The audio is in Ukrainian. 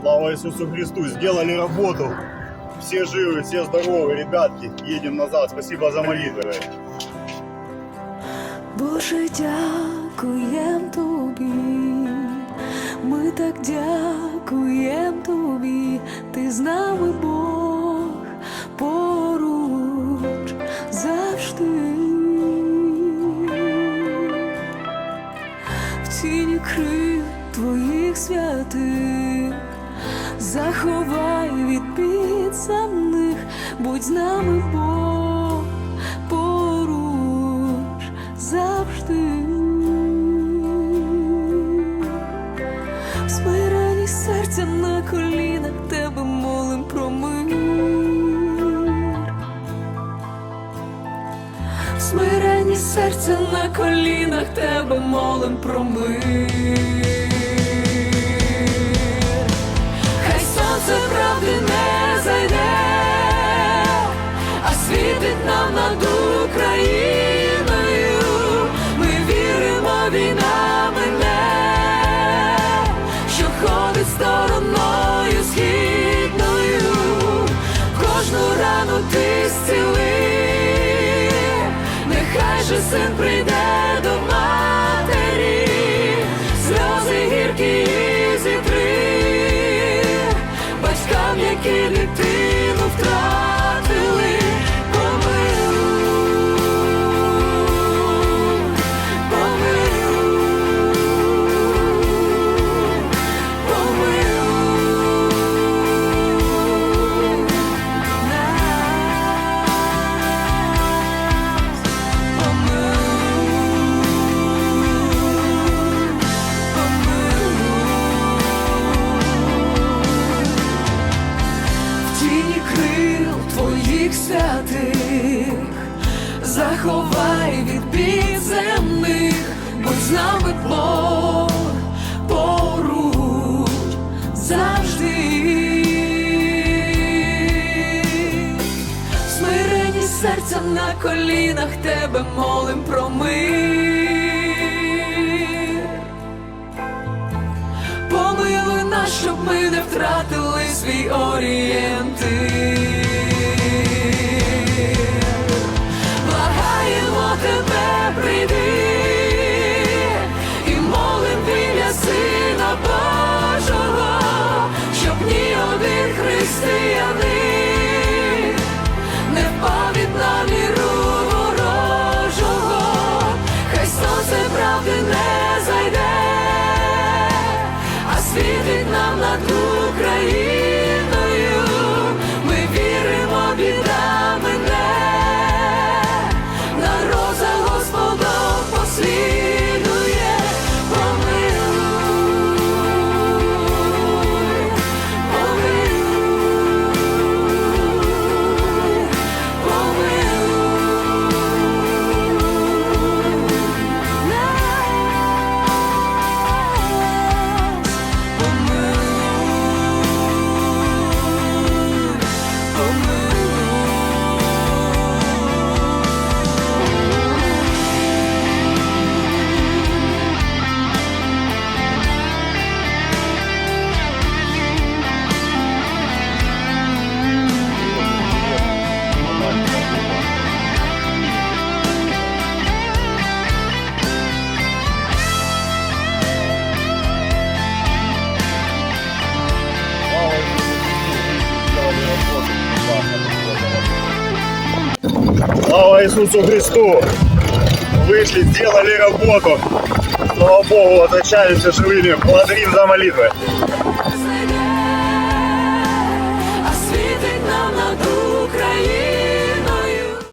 Слава Иисусу Христу, сделали работу. Все живы, все здоровы, ребятки. Едем назад. Спасибо за молитвы. Боже, дякуєм тобі, ми так дякуєм тобі, ти з нами Бог поруч завжди. В тіні крил твоїх святих, заховай від підземних, будь з нами Бог поруч завжди. В Смирені серця на колінах тебе молим про мир. Смирені серця на колінах тебе молим про мир. син прийде крил твоїх святих, заховай від підземних, будь з нами Бог поруч завжди. Смирені серця на колінах тебе молим про мир. Щоб ми не втратили свій орієнтир. Нам над Україною. Иисусу Христу! Вышли, сделали работу. Слава Богу, возвращаемся живыми. Благодарим за молитвы. Освітить.